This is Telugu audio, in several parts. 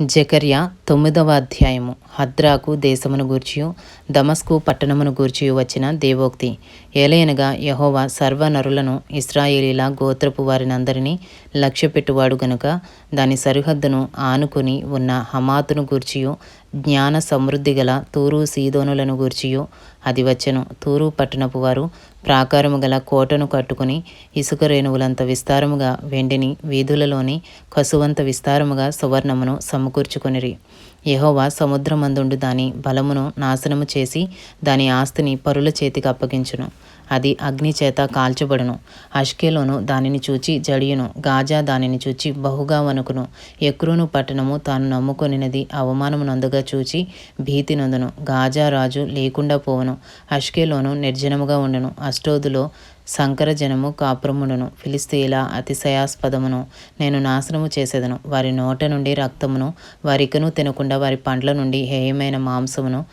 జకర్య తొమ్మిదవ అధ్యాయము. హద్రాకు దేశమును గూర్చియు దమస్కు పట్టణమును గూర్చియు వచ్చిన దేవోక్తి. ఏలయనగా యహోవా సర్వనరులను ఇస్రాయేలీల గోత్రపు వారినందరినీ లక్ష్యపెట్టువాడు గనుక దాని సరిహద్దును ఆనుకుని ఉన్న హమాతును గూర్చియు జ్ఞాన సమృద్ధి గల తూరు సీదోనులను గూర్చియు అది వచ్చెను తూరు పట్టణపు వారు ప్రాకారము గల కోటను కట్టుకుని ఇసుక రేణువులంత విస్తారముగా వెండిని వీధులలోని కసువంత విస్తారముగా సువర్ణమును సమకూర్చుకొనిరి. యహోవా సముద్రమందుండు దాని బలమును నాశనము చేసి దాని ఆస్తిని పరుల చేతికి అప్పగించును. అది అగ్ని చేత కాల్చబడును. అష్కెలోను దానిని చూచి జడియును. గాజా దానిని చూచి బహుగా వణుకును. ఎక్రూను పట్టణము తాను నమ్ముకొనినది అవమానము నందుగా చూచి భీతి నందును. గాజా రాజు లేకుండా పోవును. అష్కెలోను నిర్జనముగా ఉండును. అష్టోదులో సంకరజనము కాపురముడును. ఫిలిస్తీల అతిశయాస్పదమును నేను నాశనము చేసేదను. వారి నోట నుండి రక్తమును వారికను తినకుండా వారి పండ్ల నుండి హేయమైన మాంసమును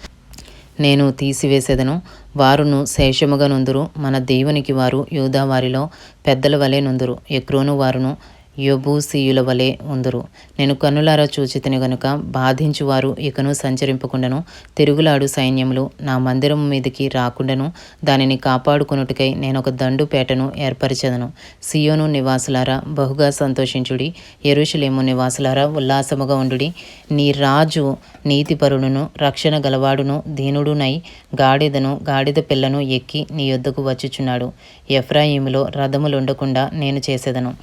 నేను తీసివేసేదను. వారును శేషముగా నుందురు. మన దేవునికి వారు యూదా వారిలో పెద్దల వలె నుందురు. ఎక్రోను వారును యోబూసీయుల వలె ఉందరు. నేను కన్నులారా చూచితిని గనుక బాధించువారు ఇకను సంచరింపకుండాను. తిరుగులాడు సైన్యములు నా మందిరం మీదకి రాకుండాను. దానిని కాపాడుకున్నట్టుకై నేను ఒక దండు పేటను ఏర్పరిచెదను. సియోను నివాసులారా బహుగా సంతోషించుడి. ఎరుషులేము నివాసులారా ఉల్లాసముగా ఉండుడి. నీ రాజు నీతిపరుడును రక్షణ గలవాడును దీనుడునై గాడిదను గాడిద పిల్లను ఎక్కి నీ యొద్దకు వచ్చుచున్నాడు. ఎఫ్రాయిములో రథములుండకుండా నేను చేసేదను.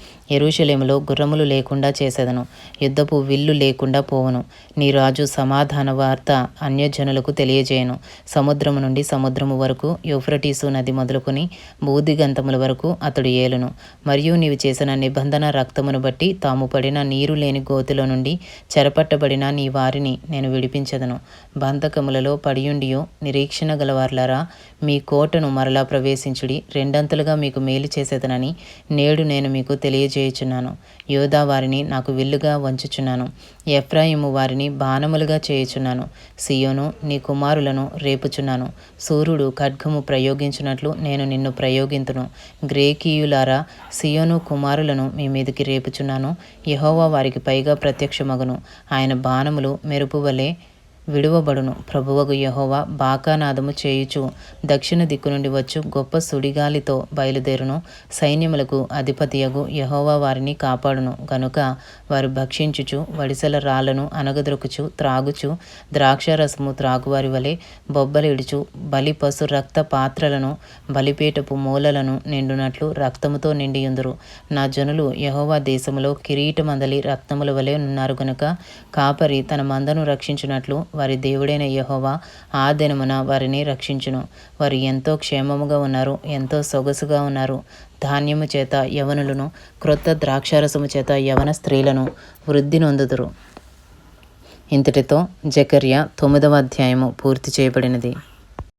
ఎరుషలేములో గుర్రములు లేకుండా చేసేదను. యుద్ధపు విల్లు లేకుండా పోవను. నీ రాజు సమాధాన వార్త అన్యజనులకు తెలియజేయను. సముద్రము నుండి సముద్రము వరకు యూఫ్రటీసు నది మొదలుకొని బూదిగంతముల వరకు అతడు ఏలును. మరియు నీవు చేసిన నిబంధన రక్తమును బట్టి తాము పడిన నీరు లేని గోతిలో నుండి చెరపట్టబడిన నీ వారిని నేను విడిపించదను. బంధకములలో పడియుండియో నిరీక్షణ గలవార్లారా మీ కోటను మరలా ప్రవేశించుడి రెండంతలుగా మీకు మేలు చేసేదనని నేడు నేను మీకు తెలియజేయుచున్నాను. యోధా వారిని నాకు విల్లుగా వంచుచున్నాను. ఎఫ్రాయిము వారిని బాణములుగా చేయుచున్నాను. సియోను నీ కుమారులను రేపుచున్నాను. సూర్యుడు ఖడ్గము ప్రయోగించినట్లు నేను నిన్ను ప్రయోగింతును. గ్రేకీయులారా సియోను కుమారులను మీ మీదకి రేపుచున్నాను. యహోవా వారికి పైగా ప్రత్యక్షమగును. ఆయన బాణములు మెరుపు వలె విడువబడును. ప్రభువగు యహోవా బాకానాదము చేయుచు దక్షిణ దిక్కు నుండి వచ్చు గొప్ప సుడిగాలితో బయలుదేరును. సైన్యములకు అధిపతియగు యహోవా వారిని కాపాడును. గనుక వారు భక్షించుచు వడిసెల రాళ్ళను అనగదొరుకుచు త్రాగుచు ద్రాక్షరసము త్రాగువారి వలె బొబ్బలిడుచు బలి పశు రక్త పాత్రలను బలిపీటపు మూలలను నిండునట్లు రక్తముతో నిండియుందురు. నా జనులు యహోవా దేశములో కిరీటమందలి రక్తముల వలె ఉన్నారు గనుక కాపరి తన మందను రక్షించినట్లు వారి దేవుడైన యహోవా ఆ దినమున వారిని రక్షించును. వారు ఎంతో క్షేమముగా ఉన్నారు ఎంతో సొగసుగా ఉన్నారు. ధాన్యము చేత యవనులను క్రొత్త ద్రాక్షారసము చేత యవన స్త్రీలను వృద్ధి నొందుదురు. ఇంతటితో జకర్య తొమ్మిదవ అధ్యాయము పూర్తి చేయబడినది.